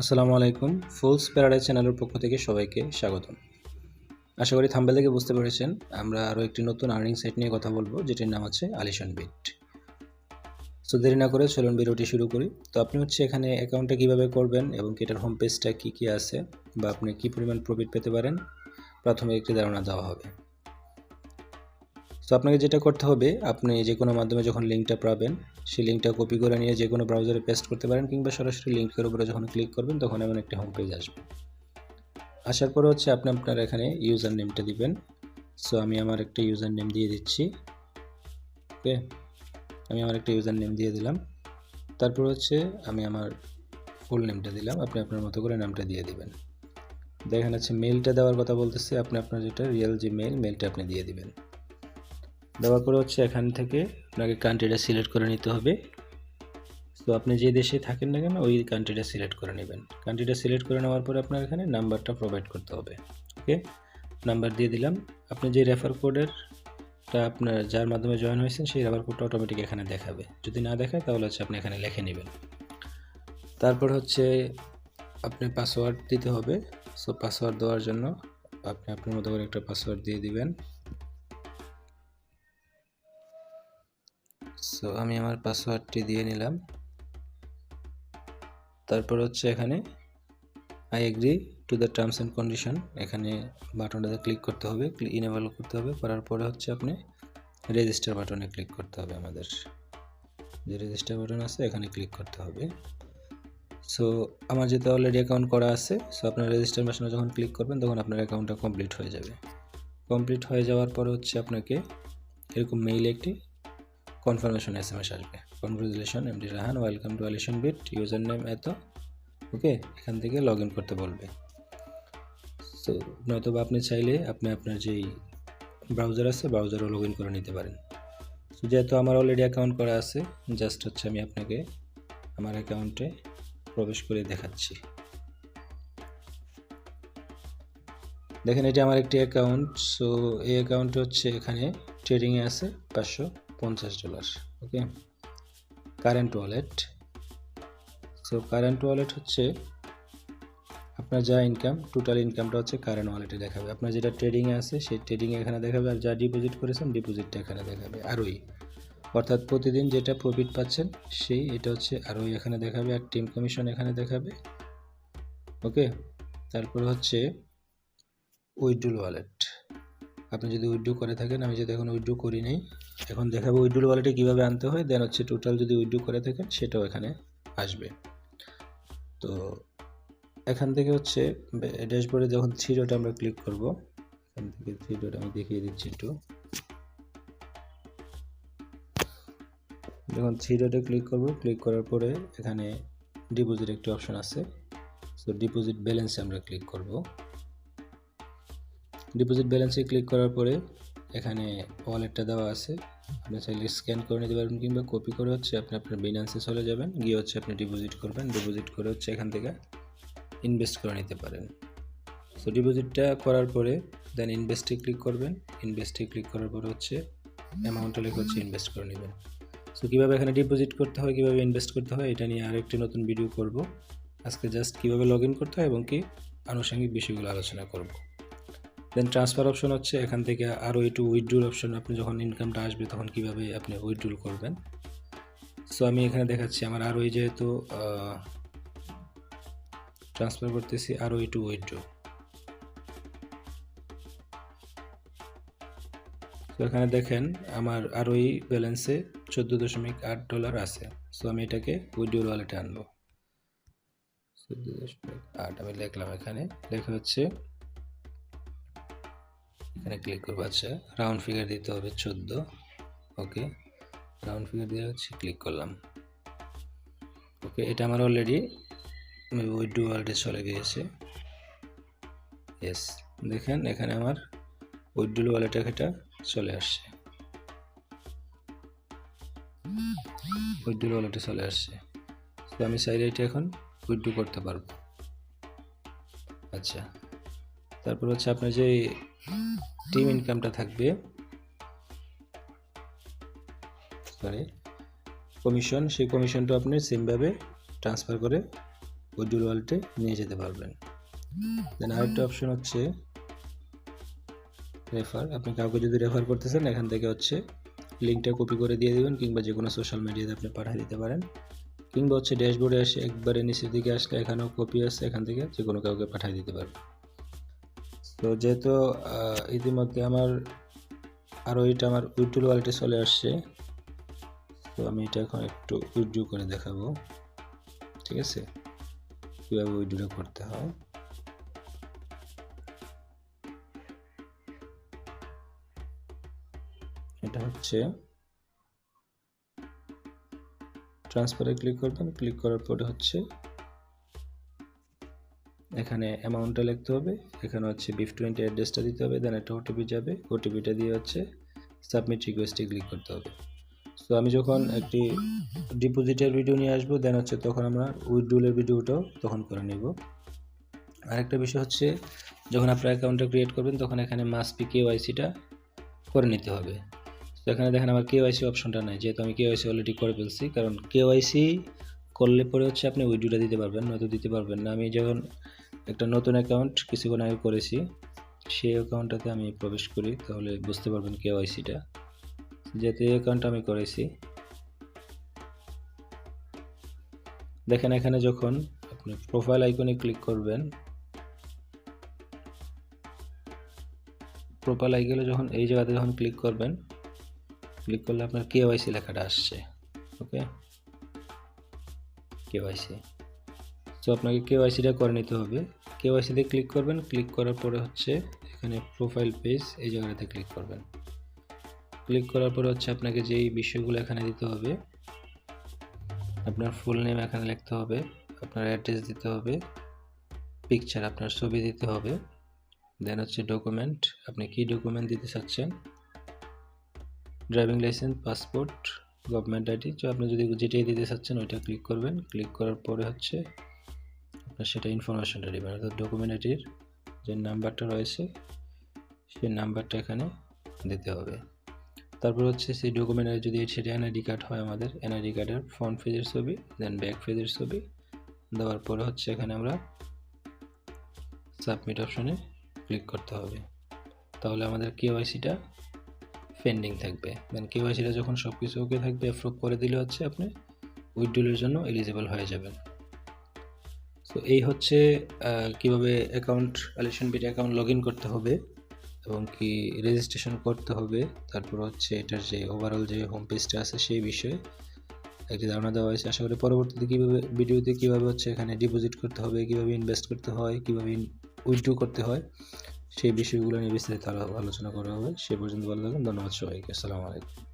আসসালামু আলাইকুম, fools paradise চ্যানেলের পক্ষ থেকে সবাইকে স্বাগতম। আশা করি থাম্বেল থেকে বুঝতে পেরেছেন, আমরা আরও একটি নতুন আর্নিং সাইট নিয়ে কথা বলব, যেটির নাম হচ্ছে আলিশন বিট সো দেরি না করে চলুন ভিডিওটি শুরু করি। তো আপনি হচ্ছে এখানে অ্যাকাউন্টটা কীভাবে করবেন এবং এটার হোম পেজটা কী কী আছে, বা আপনি কী পরিমাণ প্রফিট পেতে পারেন? প্রাথমিক একটি ধারণা দেওয়া হবে। তো আপনাকে যেটা করতে হবে, আপনি যে কোনো মাধ্যমে যখন লিঙ্কটা পাবেন, সেই লিঙ্কটা কপি করে নিয়ে যে কোনো ব্রাউজারে পেস্ট করতে পারেন কিংবা সরাসরি লিঙ্কের উপরে যখন ক্লিক করবেন, তখন এমন একটি হোম পেজ আসবে। আসার পরে হচ্ছে আপনি আপনার এখানে ইউজার নেমটা দিবেন। সো আমি আমার একটা ইউজার নেম দিয়ে দিচ্ছি। ওকে আমি আমার একটা ইউজার নেম দিয়ে দিলাম। তারপর হচ্ছে আমি আমার ফুল নেমটা দিলাম। আপনি আপনার মতো করে নামটা দিয়ে দিবেন। দেখেন হচ্ছে মেলটা দেওয়ার কথা বলতেছে। আপনি আপনার যেটা রিয়েল যে মেল মেলটা আপনি দিয়ে দিবেন। দেওয়ার পরে হচ্ছে এখান থেকে আপনাকে কান্ট্রিটা সিলেক্ট করে নিতে হবে। তো আপনি যে দেশে থাকেন না কেন, ওই কান্ট্রিটা সিলেক্ট করে নেবেন। কান্ট্রিটা সিলেক্ট করে নেওয়ার পরে আপনার এখানে নাম্বারটা প্রোভাইড করতে হবে। ওকে নাম্বার দিয়ে দিলাম। আপনি যে রেফার কোডেরটা আপনার যার মাধ্যমে জয়েন হয়েছেন, সেই রেফার কোডটা অটোমেটিক এখানে দেখাবে। যদি না দেখায়, তাহলে হচ্ছে আপনি এখানে লিখে নেবেন। তারপর হচ্ছে আপনি পাসওয়ার্ড দিতে হবে। সো পাসওয়ার্ড দেওয়ার জন্য আপনি আপনার মতো করে একটা পাসওয়ার্ড দিয়ে দিবেন। সো আমি আমার পাসওয়ার্ডটি দিয়ে নিলাম। তারপর হচ্ছে এখানে I agree to the terms and condition এখানে বাটনটাতে ক্লিক করতে হবে ইনেবল করতে হবে, করার পরে হচ্ছে আপনি রেজিস্টার বাটনে ক্লিক করতে হবে আমাদের। যে রেজিস্টার বাটন আছে, এখানে ক্লিক করতে হবে। সো আমার যেহেতু অলরেডি অ্যাকাউন্ট করা আছে, সো আপনার রেজিস্টার বাটনে যখন ক্লিক করবেন, তখন আপনার অ্যাকাউন্টটা কমপ্লিট হয়ে যাবে। কমপ্লিট হয়ে যাওয়ার পরে হচ্ছে আপনাকে এরকম মেইলে একটি কনফার্মেশন এস এম এস আসবে। Congratulation M D Rahan welcome to আলিশন bit user name এত। ওকে এখান থেকে লগ ইন করতে বলবে। তো নয়তোবা আপনি চাইলে আপনি আপনার যেই ব্রাউজার আছে ব্রাউজারও লগ ইন করে নিতে পারেন। যেহেতু আমার অলরেডি অ্যাকাউন্ট করা আছে জাস্ট হচ্ছে আমি আপনাকে আমার অ্যাকাউন্টে প্রবেশ করে দেখাচ্ছি। দেখেন, এটা আমার একটি অ্যাকাউন্ট সো এই অ্যাকাউন্টে হচ্ছে এখানে ট্রেডিংয়ে আছে, পাঁচশো। পঞ্চাশ dollar okay current wallet so current wallet হচ্ছে আপনার যা ইনকাম টোটাল ইনকামটা হচ্ছে কারেন্ট ওয়ালেটে দেখাবে। আপনার যেটা ট্রেডিংয়ে আছে, সেই ট্রেডিংয়ে এখানে দেখাবে, আর যা ডিপোজিট করেছেন ডিপোজিটটা এখানে দেখাবে। আরোই, অর্থাৎ প্রতিদিন যেটা প্রফিট পাচ্ছেন, সেই এটা হচ্ছে আরোই এখানে দেখাবে, আর টিম কমিশন এখানে দেখাবে ওকে তারপরে হচ্ছে উইড্রুল ওয়ালেট আপনি যদি উইড্রো করে থাকেন, আমি যদি এখন উইড্রো করি নাই, এখন দেখাবো উইড্রোল ওয়ালেটে কীভাবে আনতে হয় দেন হচ্ছে টোটাল যদি উইড্রো করে থাকেন, সেটাও এখানে আসবে। তো এখান থেকে হচ্ছে ড্যাশবোর্ডে যখন থ্রি ডট আমরা ক্লিক করব, এখান থেকে থ্রি ডট আমি দেখিয়ে দিচ্ছি একটু। যখন থ্রি ডটে ক্লিক করব ক্লিক করার পরে এখানে ডিপোজিট একটি অপশন আছে। সো ডিপোজিট ব্যালেন্সে আমরা ক্লিক করব। ডিপোজিট ব্যালেন্সে ক্লিক করার পরে এখানে ওয়ালেটটা দেওয়া আছে। আপনি চাইলে স্ক্যান করে নিতে পারবেন কিংবা কপি করে হচ্ছে আপনি আপনার বিনান্সে চলে যাবেন। গিয়ে হচ্ছে আপনি ডিপোজিট করবেন। ডিপোজিট করে হচ্ছে এখান থেকে ইনভেস্ট করে নিতে পারেন। সো ডিপোজিটটা করার পরে দেন ইনভেস্টে ক্লিক করবেন। ইনভেস্টে ক্লিক করার পরে হচ্ছে অ্যামাউন্টটা লিখে হচ্ছে ইনভেস্ট করে নেবেন। সো কীভাবে এখানে ডিপোজিট করতে হয়, কীভাবে ইনভেস্ট করতে হয়, এটা নিয়ে আরেকটি নতুন ভিডিও করব। আজকে জাস্ট কীভাবে লগ ইন করতে হয় এবং কি আনুষঙ্গিক বিষয়গুলো আলোচনা করব। দেন ট্রান্সফার অপশন হচ্ছে এখান থেকে আরও একটু উইথড্রুল অপশন আপনি যখন ইনকামটা আসবে তখন কীভাবে আপনি উইথড্রুল করবেন। সো আমি এখানে দেখাচ্ছি, আমার আরও এই যেহেতু ট্রান্সফার করতেছি, আরও একটু উইথড্রো তো এখানে দেখেন, আমার আরও এই ব্যালেন্সে চোদ্দ দশমিক আট ডলার আছে। সো আমি এটাকে উইথড্রোল ওয়ালেটে আনব। চোদ্দ দশমিক আট, আমি লিখলাম এখানে। লেখা হচ্ছে এখানে ক্লিক করব আচ্ছা রাউন্ড ফিগার দিতে হবে চোদ্দ ওকে রাউন্ড ফিগার দিয়ে হচ্ছে ক্লিক করলাম ওকে এটা আমার অলরেডি উইডু ওয়ার্ল্ডে চলে গিয়েছে ইয়েস দেখেন এখানে আমার উইডুল ওয়ালেটে এটা চলে আসছে উইডুল ওয়ালেটে চলে আসছে, তো আমি চাইলে এটা এখন উইড্রু করতে পারব আচ্ছা তারপর হচ্ছে আপনার যে টিম ইনকামটা থাকবে সরি কমিশন সেই কমিশনটা আপনি সেমভাবে ট্রান্সফার করে উইড্রোল ওয়ালেটে নিয়ে যেতে পারবেন। দেন আরেকটা অপশন হচ্ছে রেফার আপনি কাউকে যদি রেফার করতেছেন, এখান থেকে হচ্ছে লিঙ্কটা কপি করে দিয়ে দেবেন, কিংবা যে কোনো সোশ্যাল মিডিয়াতে আপনি পাঠিয়ে দিতে পারেন। কিংবা হচ্ছে ড্যাশবোর্ডে এসে একবারে নিচের দিকে আসলে এখানেও কপি আছে, এখান থেকে যে কোনো কাউকে পাঠিয়ে দিতে পারবেন। তো যেহেতু ইতিমধ্যে আমার আরও এটা আমার উইড্রোল ওয়ালেটে চলে আসছে, তো আমি এটা এখন একটু উইড্রো করে দেখাবো, ঠিক আছে? কীভাবে উইড্রো করতে হয়? এটা হচ্ছে ট্রান্সফারে ক্লিক করবেন ক্লিক করার পরে হচ্ছে এখানে অ্যামাউন্টটা লিখতে হবে। এখানে হচ্ছে বিফ টোয়েন্টি অ্যাড্রেসটা দিতে হবে দেন একটা ওটিপি যাবে। ওটিপিটা দিয়ে হচ্ছে সাবমিট রিকোয়েস্টে ক্লিক করতে হবে। সো আমি যখন একটি ডিপোজিটের ভিডিও নিয়ে আসব দেন হচ্ছে তখন আমরা উইথড্রলের ভিডিওটাও তখন করে নেব। আরেকটা বিষয় হচ্ছে, যখন আপনার অ্যাকাউন্টটা ক্রিয়েট করবেন, তখন এখানে মাস পি কেওয়াইসিটা করে নিতে হবে। তো এখানে দেখেন আমার কেওয়াইসি অপশনটা নাই, যেহেতু আমি কেওয়াইসি অলরেডি করে ফেলছি, কারণ কেওয়াইসি করলে পরে হচ্ছে আপনি উইড্রোটা দিতে পারবেন, নয়তো দিতে পারবেন না। আমি যখন একটা নতুন অ্যাকাউন্ট কিছুক্ষণ আগে করেছি, সেই অ্যাকাউন্টটাতে আমি প্রবেশ করি, তাহলে বুঝতে পারবেন কেওয়াইসিটা যেহেতু এই অ্যাকাউন্টটা আমি করেছি, দেখেন এখানে যখন আপনি প্রোফাইল আইকনে ক্লিক করবেন প্রোফাইল আইকনে যখন এই জায়গাতে যখন ক্লিক করবেন ক্লিক করলে আপনার কেওয়াইসি লেখাটা আসছে ওকে কেওয়াইসি তো আপনাকে কেওয়াইসিটা করে নিতে হবে। কেওয়াইসিতে ক্লিক করবেন। ক্লিক করার পরে হচ্ছে এখানে প্রোফাইল পেজ এই জায়গাটাতে ক্লিক করবেন। ক্লিক করার পরে হচ্ছে আপনাকে যেই বিষয়গুলো এখানে দিতে হবে, আপনার ফুল নেম এখানে লিখতে হবে, আপনার অ্যাড্রেস দিতে হবে পিকচার আপনার ছবি দিতে হবে দেন হচ্ছে ডকুমেন্ট আপনি কি ডকুমেন্ট দিতে চাচ্ছেন? Driving licence passport government ID আপনি যদি যেটাই দিতে চাচ্ছেন ওইটা ক্লিক করবেন। ক্লিক করার পরে হচ্ছে আপনার সেটা ইনফরমেশনটা দেবেন অর্থাৎ ডকুমেন্ট আইডির যে নাম্বারটা রয়েছে, সেই নাম্বারটা এখানে দিতে হবে। তারপর হচ্ছে সেই ডকুমেন্টের যদি সেটা এনআইডি কার্ড হয় আমাদের এনআইডি কার্ডের ফ্রন্ট পেজের ছবি দেন ব্যাক পেজের ছবি, দেওয়ার পরে হচ্ছে এখানে আমরা সাবমিট অপশনে ক্লিক করতে হবে। তাহলে আমাদের কেওয়াইসিটা পেন্ডিং থাকবে। দেন কেওয়াইসিটা যখন সব কিছু ওকে থাকবে অ্যাপ্রুভ করে দিলে হচ্ছে আপনি উইথড্রলের জন্য এলিজিবল হয়ে যাবেন। সো এই হচ্ছে কীভাবে অ্যাকাউন্ট আলিশন বিট অ্যাকাউন্ট লগ করতে হবে এবং কি রেজিস্ট্রেশন করতে হবে। তারপর হচ্ছে এটার যে ওভারঅল যে হোম পেজটা আছে সেই বিষয়ে একটি ধারণা দেওয়া হয়েছে। আশা করি পরবর্তীতে কীভাবে, ভিডিওতে কীভাবে হচ্ছে এখানে ডিপোজিট করতে হবে, কীভাবে ইনভেস্ট করতে হয়, কীভাবে উইথড্র করতে হয়, সেই বিষয়গুলো নিয়ে বিস্তারিত আলো- আলোচনা করা হবে। সে পর্যন্ত ভালো থাকুন। ধন্যবাদ সবাইকে। আসসালামু আলাইকুম।